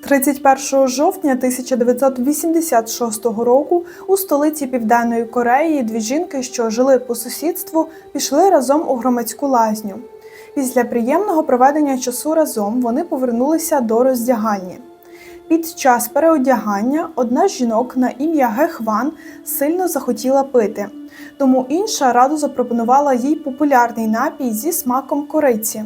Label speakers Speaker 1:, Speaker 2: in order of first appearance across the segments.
Speaker 1: 31 жовтня 1986 року у столиці Південної Кореї дві жінки, що жили по сусідству, пішли разом у громадську лазню. Після приємного проведення часу разом вони повернулися до роздягальні. Під час переодягання одна з жінок на ім'я Гехван сильно захотіла пити, тому інша радо запропонувала їй популярний напій зі смаком кориці.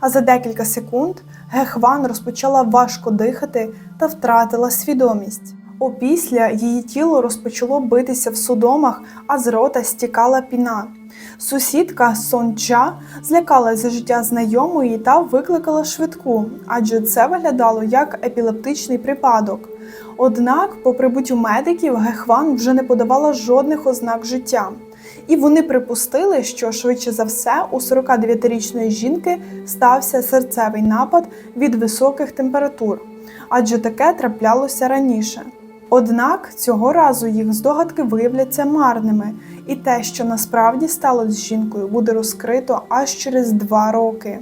Speaker 1: А за декілька секунд Гехван розпочала важко дихати та втратила свідомість. Опісля її тіло розпочало битися в судомах, а з рота стікала піна. Сусідка Сонча злякалася за життя знайомої та викликала швидку, адже це виглядало як епілептичний припадок. Однак, по прибуттю медиків, Гехван вже не подавала жодних ознак життя. І вони припустили, що швидше за все у 49-річної жінки стався серцевий напад від високих температур, адже таке траплялося раніше. Однак цього разу їх здогадки виявляться марними, і те, що насправді сталося з жінкою, буде розкрито аж через два роки.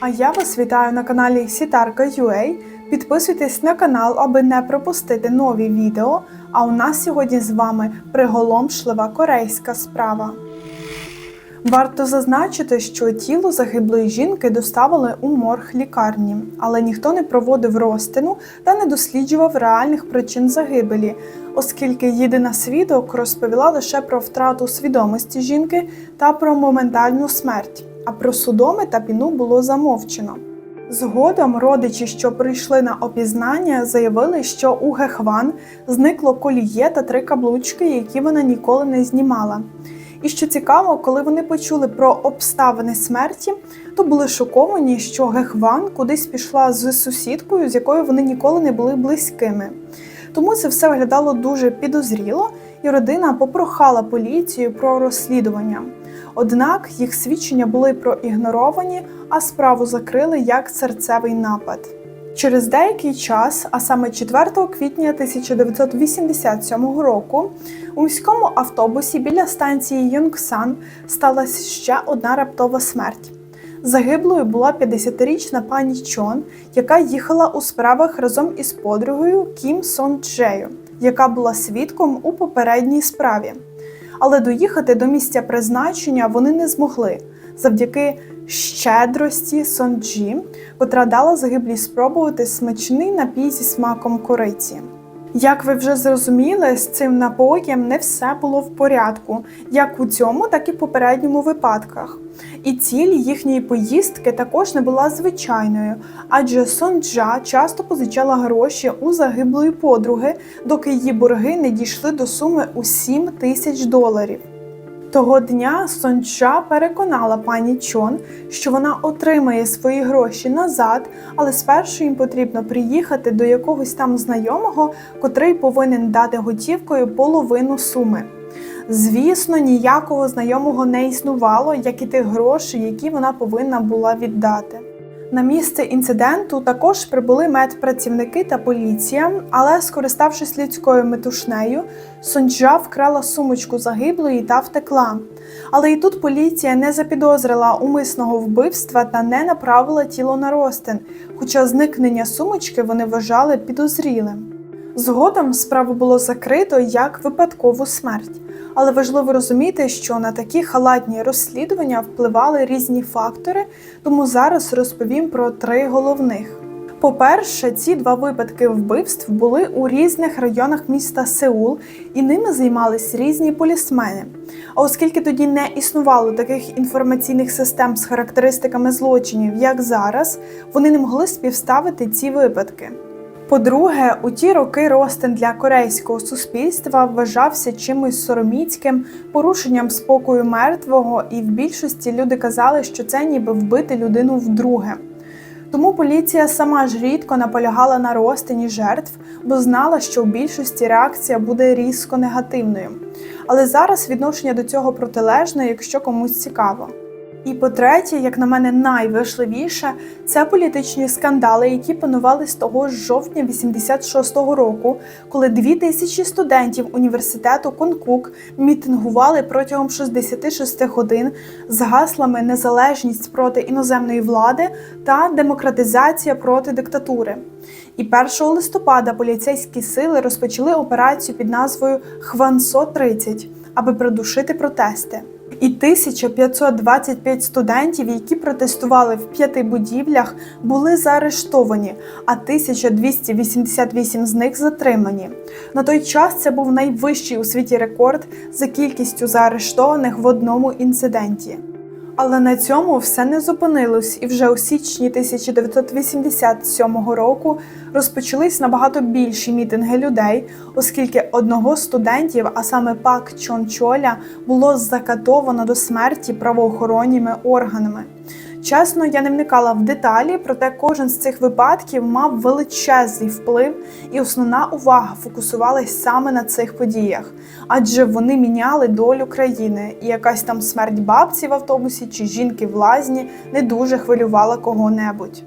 Speaker 1: А я вас вітаю на каналі Сітарка.ua. Підписуйтесь на канал, аби не пропустити нові відео. А у нас сьогодні з вами приголомшлива корейська справа. Варто зазначити, що тіло загиблої жінки доставили у морг лікарні, але ніхто не проводив розтину та не досліджував реальних причин загибелі, оскільки єдина свідок розповіла лише про втрату свідомості жінки та про моментальну смерть, а про судоми та піну було замовчено. Згодом родичі, що прийшли на опізнання, заявили, що у Гехван зникло коліє та три каблучки, які вона ніколи не знімала. І що цікаво, коли вони почули про обставини смерті, то були шоковані, що Гехван кудись пішла з сусідкою, з якою вони ніколи не були близькими. Тому це все виглядало дуже підозріло, і родина попрохала поліцію про розслідування. Однак їх свідчення були проігноровані, а справу закрили як серцевий напад. Через деякий час, а саме 4 квітня 1987 року, у міському автобусі біля станції Йонгсан сталася ще одна раптова смерть. Загиблою була 50-річна пані Чон, яка їхала у справах разом із подругою Кім Сон Джею, яка була свідком у попередній справі. Але доїхати до місця призначення вони не змогли завдяки щедрості Сонджі, котра дала загиблій спробувати смачний напій зі смаком кориці. Як ви вже зрозуміли, з цим напоєм не все було в порядку, як у цьому, так і в попередньому випадках. І ціль їхньої поїздки також не була звичайною, адже Сонджа часто позичала гроші у загиблої подруги, доки її борги не дійшли до суми у 7 тисяч доларів. Того дня Сонча переконала пані Чон, що вона отримає свої гроші назад, але спершу їм потрібно приїхати до якогось там знайомого, котрий повинен дати готівкою половину суми. Звісно, ніякого знайомого не існувало, як і тих грошей, які вона повинна була віддати. На місце інциденту також прибули медпрацівники та поліція, але, скориставшись людською метушнею, Сонджа вкрала сумочку загиблої та втекла. Але і тут поліція не запідозрила умисного вбивства та не направила тіло на розтин, хоча зникнення сумочки вони вважали підозрілим. Згодом справу було закрито як випадкову смерть, але важливо розуміти, що на такі халатні розслідування впливали різні фактори, тому зараз розповім про три головних. По-перше, ці два випадки вбивств були у різних районах міста Сеул, і ними займались різні полісмени. А оскільки тоді не існувало таких інформаційних систем з характеристиками злочинів, як зараз, вони не могли співставити ці випадки. По-друге, у ті роки ростин для корейського суспільства вважався чимось сороміцьким, порушенням спокою мертвого, і в більшості люди казали, що це ніби вбити людину вдруге. Тому поліція сама ж рідко наполягала на розтині жертв, бо знала, що в більшості реакція буде різко негативною. Але зараз відношення до цього протилежне, якщо комусь цікаво. І по-третє, як на мене, найважливіше це політичні скандали, які панували з того ж жовтня 86-го року, коли дві тисячі студентів університету Конкук мітингували протягом 66 годин з гаслами незалежність проти іноземної влади та демократизація проти диктатури. І 1 листопада поліцейські сили розпочали операцію під назвою Хвансо 30 аби придушити протести. І 1525 студентів, які протестували в п'яти будівлях, були заарештовані, а 1288 з них затримані. На той час це був найвищий у світі рекорд за кількістю заарештованих в одному інциденті. Але на цьому все не зупинилось, і вже у січні 1987 року розпочались набагато більші мітинги людей, оскільки одного з студентів, а саме Пак Чон Чоля, було закатовано до смерті правоохоронними органами. Чесно, я не вникала в деталі, проте кожен з цих випадків мав величезний вплив, і основна увага фокусувалась саме на цих подіях, адже вони міняли долю країни, і якась там смерть бабці в автобусі чи жінки в лазні не дуже хвилювала кого-небудь.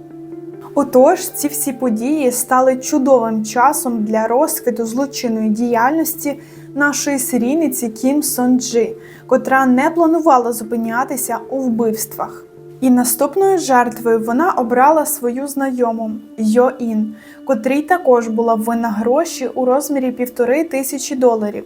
Speaker 1: Отож, ці всі події стали чудовим часом для розквіту злочинної діяльності нашої серійниці Кім Сонджи, котра не планувала зупинятися у вбивствах. І наступною жертвою вона обрала свою знайому Йо Ін, котрій також була винна гроші у розмірі півтори тисячі доларів.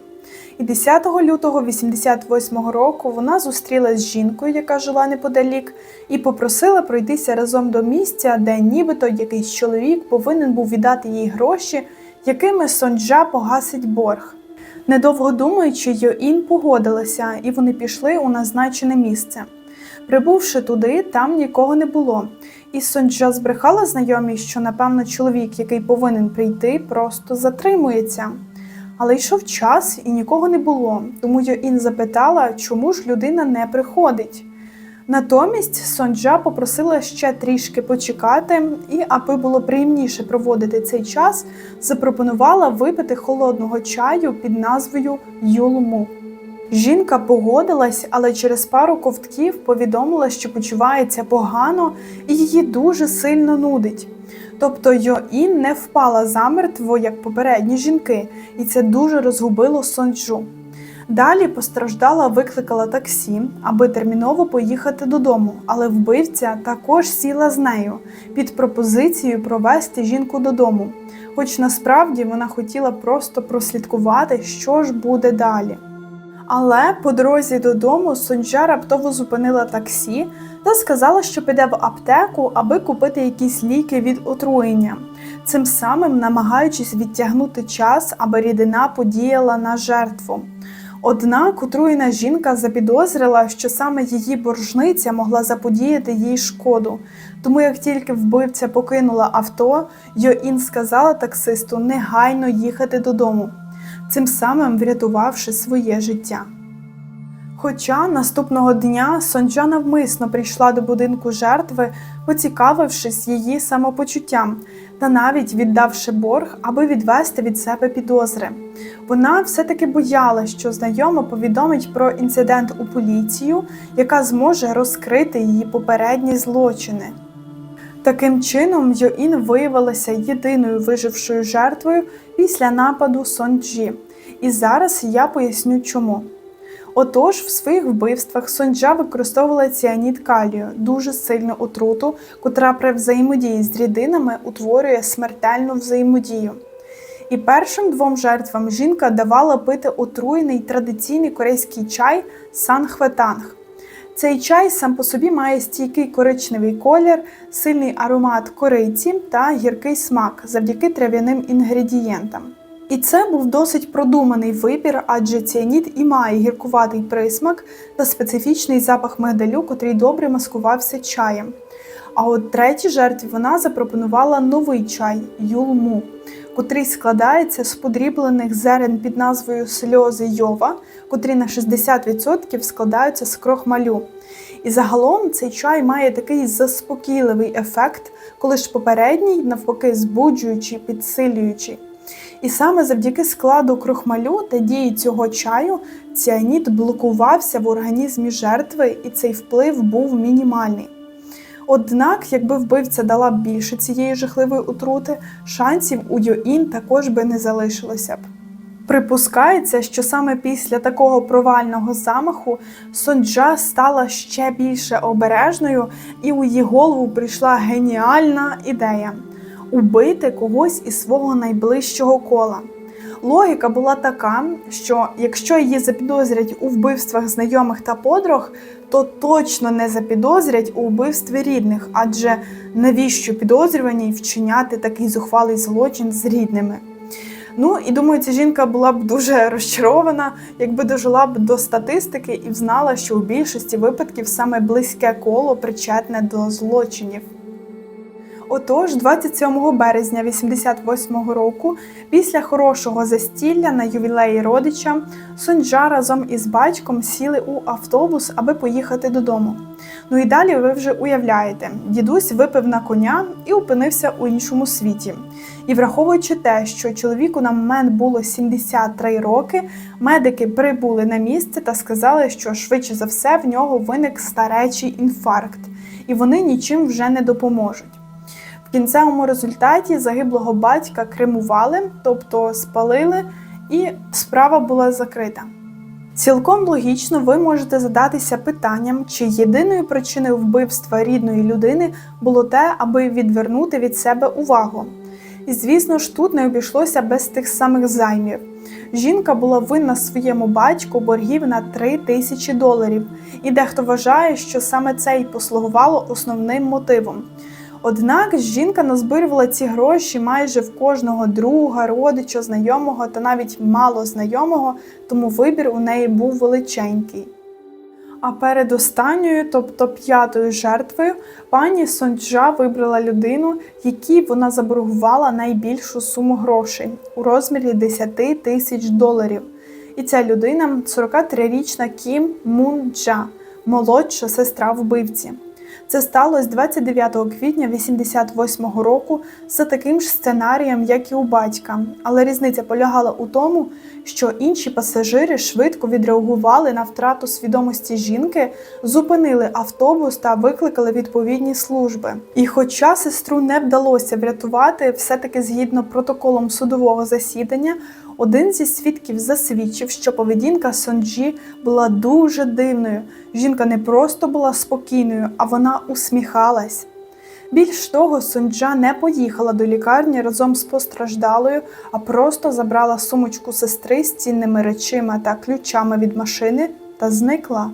Speaker 1: І 10 лютого 88 року вона зустрілась з жінкою, яка жила неподалік, і попросила пройтися разом до місця, де нібито якийсь чоловік повинен був віддати їй гроші, якими Сонджа погасить борг. Недовго думаючи, Йоін погодилася, і вони пішли у назначене місце. Прибувши туди, там нікого не було. І Сонджа збрехала знайомій, що, напевно, чоловік, який повинен прийти, просто затримується. Але йшов час і нікого не було, тому Йоін запитала, чому ж людина не приходить. Натомість Сонджа попросила ще трішки почекати, і, аби було приємніше проводити цей час, запропонувала випити холодного чаю під назвою Юлму. Жінка погодилась, але через пару ковтків повідомила, що почувається погано і її дуже сильно нудить. Тобто Йоін не впала замертво, як попередні жінки, і це дуже розгубило Сонджу. Далі постраждала викликала таксі, аби терміново поїхати додому, але вбивця також сіла з нею під пропозицією провести жінку додому, хоч насправді вона хотіла просто прослідкувати, що ж буде далі. Але по дорозі додому Сонджа раптово зупинила таксі та сказала, що піде в аптеку, аби купити якісь ліки від отруєння, цим самим намагаючись відтягнути час, аби рідина подіяла на жертву. Однак отруєна жінка запідозрила, що саме її боржниця могла заподіяти їй шкоду. Тому як тільки вбивця покинула авто, Йоін сказала таксисту негайно їхати додому, цим самим врятувавши своє життя. Хоча наступного дня Сонджа навмисно прийшла до будинку жертви, поцікавившись її самопочуттям та навіть віддавши борг, аби відвести від себе підозри. Вона все-таки боялась, що знайома повідомить про інцидент у поліцію, яка зможе розкрити її попередні злочини. Таким чином, Йоін виявилася єдиною вижившою жертвою після нападу Сонджі. І зараз я поясню чому. Отож, в своїх вбивствах Сонджа використовувала ціаніт калію, дуже сильну отруту, котра при взаємодії з рідинами утворює смертельну взаємодію. І першим двом жертвам жінка давала пити отруєний традиційний корейський чай санхветанг. Цей чай сам по собі має стійкий коричневий колір, сильний аромат кориці та гіркий смак завдяки трав'яним інгредієнтам. І це був досить продуманий вибір, адже ціаніт і має гіркуватий присмак та специфічний запах мигдалю, котрий добре маскувався чаєм. А от третій жертві вона запропонувала новий чай юлму, котрий складається з подріблених зерен під назвою сльози Йова, котрі на 60% складаються з крохмалю. І загалом цей чай має такий заспокійливий ефект, коли ж попередній, навпаки, збуджуючий, підсилюючий. І саме завдяки складу крохмалю та дії цього чаю ціаніт блокувався в організмі жертви, і цей вплив був мінімальний. Однак, якби вбивця дала більше цієї жахливої отрути, шансів у Йоін також би не залишилося б. Припускається, що саме після такого провального замаху Сонджа стала ще більше обережною, і у її голову прийшла геніальна ідея убити когось із свого найближчого кола. Логіка була така, що якщо її запідозрять у вбивствах знайомих та подруг, то точно не запідозрять у вбивстві рідних, адже навіщо підозрюваній вчиняти такий зухвалий злочин з рідними? Ну і думаю, ця жінка була б дуже розчарована, якби дожила б до статистики і взнала, що у більшості випадків саме близьке коло причетне до злочинів. Отож, 27 березня 88-го року, після хорошого застілля на ювілеї родича, Сунджа разом із батьком сіли у автобус, аби поїхати додому. Ну і далі ви вже уявляєте, дідусь випив на коня і опинився у іншому світі. І враховуючи те, що чоловіку на момент було 73 роки, медики прибули на місце та сказали, що швидше за все в нього виник старечий інфаркт, і вони нічим вже не допоможуть. В кінцевому результаті загиблого батька кремували, тобто спалили, і справа була закрита. Цілком логічно ви можете задатися питанням, чи єдиною причиною вбивства рідної людини було те, аби відвернути від себе увагу. І звісно ж, тут не обійшлося без тих самих займів. Жінка була винна своєму батьку боргів на 3 тисячі доларів, і дехто вважає, що саме це й послугувало основним мотивом. Однак жінка назбирювала ці гроші майже в кожного друга, родича, знайомого та навіть мало знайомого, тому вибір у неї був величенький. А перед останньою, тобто п'ятою жертвою, пані Сонджа вибрала людину, якій вона заборгувала найбільшу суму грошей у розмірі 10 тисяч доларів. І ця людина 43-річна Кім Мун Джа, молодша сестра вбивці. Це сталося 29 квітня 88-го року за таким ж сценарієм, як і у батька. Але різниця полягала у тому, що інші пасажири швидко відреагували на втрату свідомості жінки, зупинили автобус та викликали відповідні служби. І, хоча сестру не вдалося врятувати, все-таки згідно протоколом судового засідання, один зі свідків засвідчив, що поведінка Сонджі була дуже дивною. Жінка не просто була спокійною, а вона усміхалась. Більш того, Сунджа не поїхала до лікарні разом з постраждалою, а просто забрала сумочку сестри з цінними речима та ключами від машини та зникла.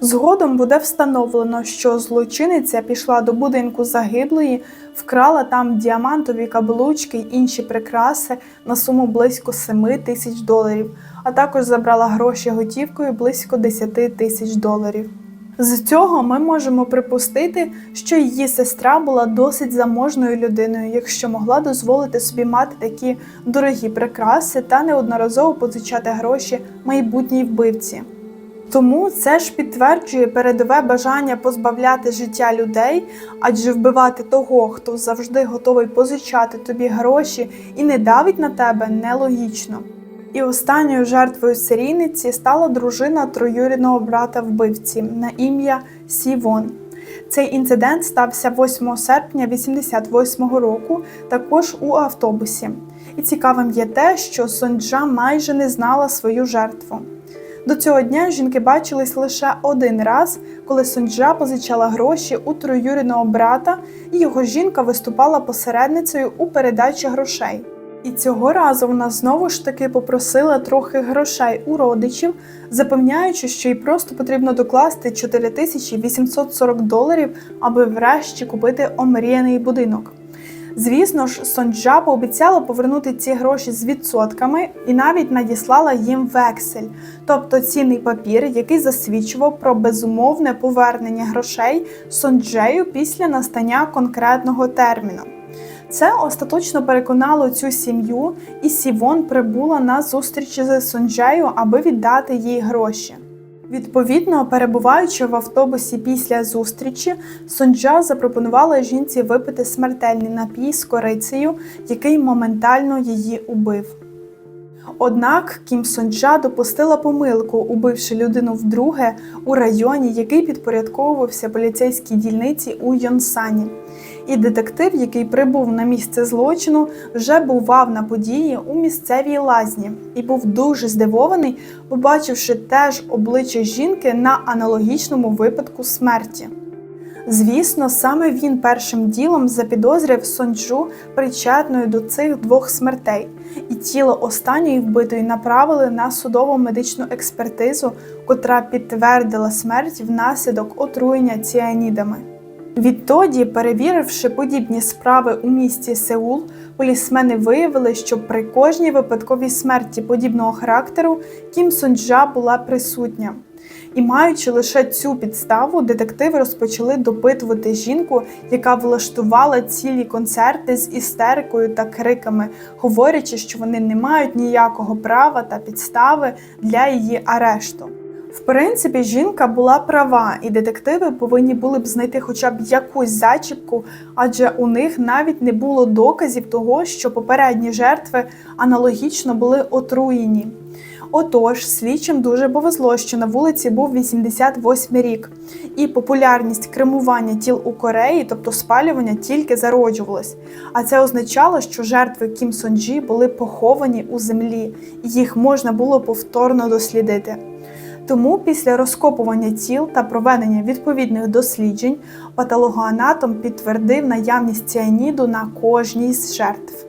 Speaker 1: Згодом буде встановлено, що злочиниця пішла до будинку загиблої, вкрала там діамантові каблучки й інші прикраси на суму близько 7 тисяч доларів, а також забрала гроші готівкою близько 10 тисяч доларів. З цього ми можемо припустити, що її сестра була досить заможною людиною, якщо могла дозволити собі мати такі дорогі прикраси та неодноразово позичати гроші майбутній вбивці. Тому це ж підтверджує передове бажання позбавляти життя людей, адже вбивати того, хто завжди готовий позичати тобі гроші і не давить на тебе, нелогічно. І останньою жертвою серійниці стала дружина троюрідного брата вбивці на ім'я Сівон. Цей інцидент стався 8 серпня 88-го року, також у автобусі. І цікавим є те, що Сонджа майже не знала свою жертву. До цього дня жінки бачились лише один раз, коли Сонджа позичала гроші у троюрідного брата, і його жінка виступала посередницею у передачі грошей. І цього разу вона знову ж таки попросила трохи грошей у родичів, запевняючи, що їй просто потрібно докласти 4840 доларів, аби врешті купити омріяний будинок. Звісно ж, Сонджа пообіцяла повернути ці гроші з відсотками і навіть надіслала їм вексель, тобто цінний папір, який засвідчував про безумовне повернення грошей Сонджею після настання конкретного терміну. Це остаточно переконало цю сім'ю, і Сівон прибула на зустріч з Сонджею, аби віддати їй гроші. Відповідно, перебуваючи в автобусі після зустрічі, Сонджа запропонувала жінці випити смертельний напій з корицею, який моментально її убив. Однак Кім Сонджа допустила помилку, убивши людину вдруге у районі, який підпорядковувався поліцейській дільниці у Йонсані. І детектив, який прибув на місце злочину, вже бував на події у місцевій лазні і був дуже здивований, побачивши теж обличчя жінки на аналогічному випадку смерті. Звісно, саме він першим ділом запідозрив Сонджу причетною до цих двох смертей, і тіло останньої вбитої направили на судово медичну експертизу, котра підтвердила смерть внаслідок отруєння ціанідами. Відтоді, перевіривши подібні справи у місті Сеул, полісмени виявили, що при кожній випадковій смерті подібного характеру Кім Сонджа була присутня. І маючи лише цю підставу, детективи розпочали допитувати жінку, яка влаштувала цілі концерти з істерикою та криками, говорячи, що вони не мають ніякого права та підстави для її арешту. В принципі, жінка була права, і детективи повинні були б знайти хоча б якусь зачіпку, адже у них навіть не було доказів того, що попередні жертви аналогічно були отруєні. Отож, слідчим дуже повезло, що на вулиці був 88 рік, і популярність кремування тіл у Кореї, тобто спалювання, тільки зароджувалась. А це означало, що жертви Кім Сонджі були поховані у землі, і їх можна було повторно дослідити. Тому після розкопування тіл та проведення відповідних досліджень патологоанатом підтвердив наявність ціаніду на кожній з жертв.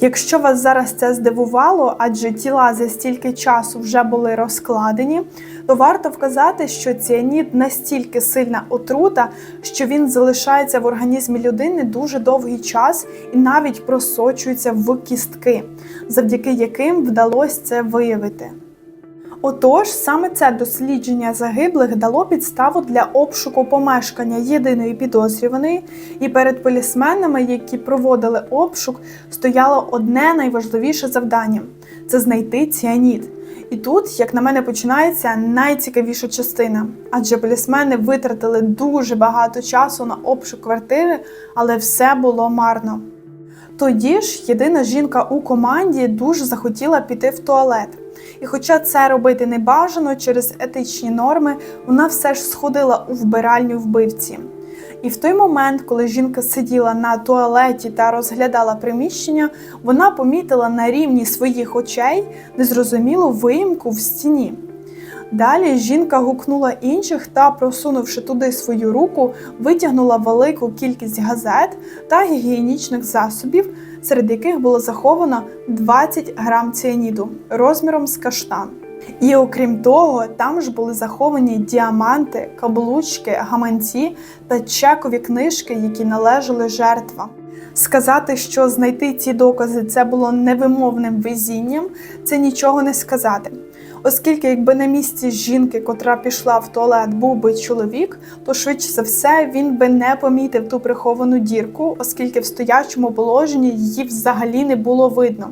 Speaker 1: Якщо вас зараз це здивувало, адже тіла за стільки часу вже були розкладені, то варто вказати, що ціанід настільки сильна отрута, що він залишається в організмі людини дуже довгий час і навіть просочується в кістки, завдяки яким вдалося це виявити. Отож, саме це дослідження загиблих дало підставу для обшуку помешкання єдиної підозрюваної, і перед полісменами, які проводили обшук, стояло одне найважливіше завдання це знайти ціанід. І тут, як на мене, починається найцікавіша частина, адже полісмени витратили дуже багато часу на обшук квартири, але все було марно. Тоді ж єдина жінка у команді дуже захотіла піти в туалет. І хоча це робити не бажано через етичні норми, вона все ж сходила у вбиральню вбивці. І в той момент, коли жінка сиділа на туалеті та розглядала приміщення, вона помітила на рівні своїх очей незрозумілу виїмку в стіні. Далі жінка гукнула інших та, просунувши туди свою руку, витягнула велику кількість газет та гігієнічних засобів, серед яких було заховано 20 грам ціаніду розміром з каштан. І окрім того, там ж були заховані діаманти, каблучки, гаманці та чекові книжки, які належали жертвам. Сказати, що знайти ці докази це було невимовним везінням, це нічого не сказати. Оскільки, якби на місці жінки, котра пішла в туалет, був би чоловік, то швидше за все він би не помітив ту приховану дірку, оскільки в стоячому положенні її взагалі не було видно.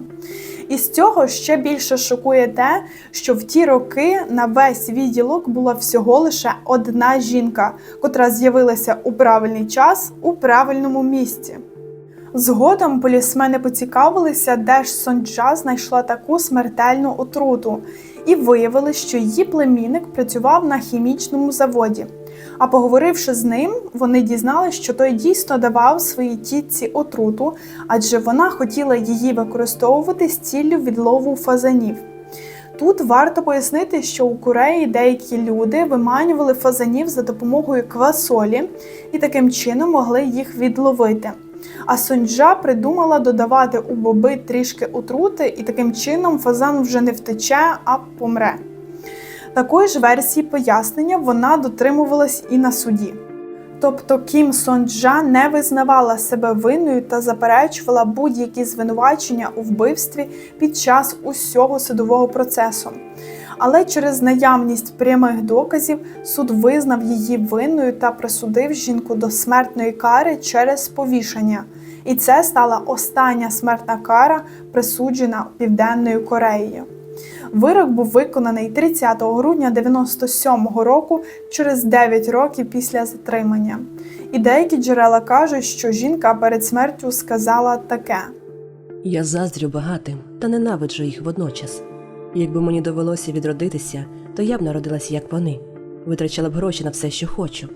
Speaker 1: І з цього ще більше шокує те, що в ті роки на весь відділок була всього лише одна жінка, котра з'явилася у правильний час у правильному місці. Згодом полісмени поцікавилися, де ж Сонджа знайшла таку смертельну отруту, і виявили, що її племінник працював на хімічному заводі. А поговоривши з ним, вони дізналися, що той дійсно давав своїй тітці отруту, адже вона хотіла її використовувати з ціллю відлову фазанів. Тут варто пояснити, що у Кореї деякі люди виманювали фазанів за допомогою квасолі і таким чином могли їх відловити. А Сонджа придумала додавати у боби трішки отрути, і таким чином фазан вже не втече, а помре. Такої ж версії пояснення вона дотримувалась і на суді. Тобто Кім Сонджа не визнавала себе винною та заперечувала будь-які звинувачення у вбивстві під час усього судового процесу. Але через наявність прямих доказів суд визнав її винною та присудив жінку до смертної кари через повішення. І це стала остання смертна кара, присуджена Південною Кореєю. Вирок був виконаний 30 грудня 97-го року, через 9 років після затримання. І деякі джерела кажуть, що жінка перед смертю сказала таке.
Speaker 2: Я заздрю багатим та ненавиджу їх водночас. Якби мені довелося відродитися, то я б народилася як вони, витрачала б гроші на все, що хочу.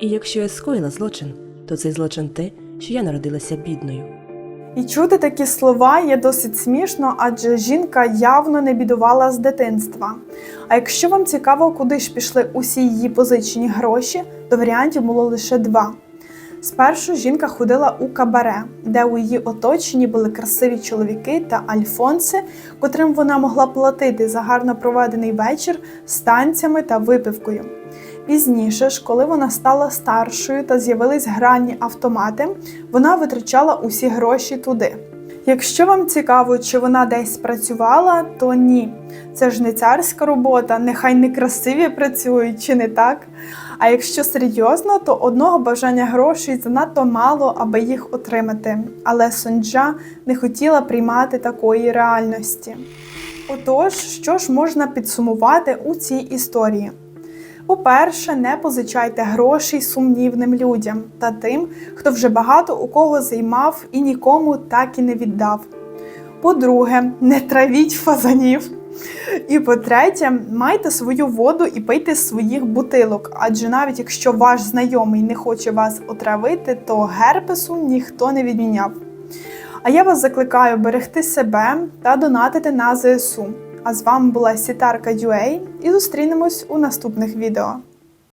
Speaker 2: І якщо я скоїла злочин, то цей злочин те, що я народилася бідною.
Speaker 1: І чути такі слова є досить смішно, адже жінка явно не бідувала з дитинства. А якщо вам цікаво, куди ж пішли усі її позичені гроші, то варіантів було лише два. Спершу жінка ходила у кабаре, де у її оточенні були красиві чоловіки та альфонси, котрим вона могла платити за гарно проведений вечір з танцями та випивкою. Пізніше ж, коли вона стала старшою та з'явились гранні автомати, вона витрачала усі гроші туди. Якщо вам цікаво, чи вона десь працювала, то ні. Це ж не царська робота, нехай не красиві працюють, чи не так? А якщо серйозно, то одного бажання грошей занадто мало, аби їх отримати. Але Сонджа не хотіла приймати такої реальності. Отож, що ж можна підсумувати у цій історії? По-перше, не позичайте грошей сумнівним людям та тим, хто вже багато у кого займав і нікому так і не віддав. По-друге, не травіть фазанів. І по-третє, майте свою воду і пийте з своїх бутилок, адже навіть якщо ваш знайомий не хоче вас отравити, то герпесу ніхто не відміняв. А я вас закликаю берегти себе та донатити на ЗСУ. А з вами була Сітарка UA і зустрінемось у наступних відео.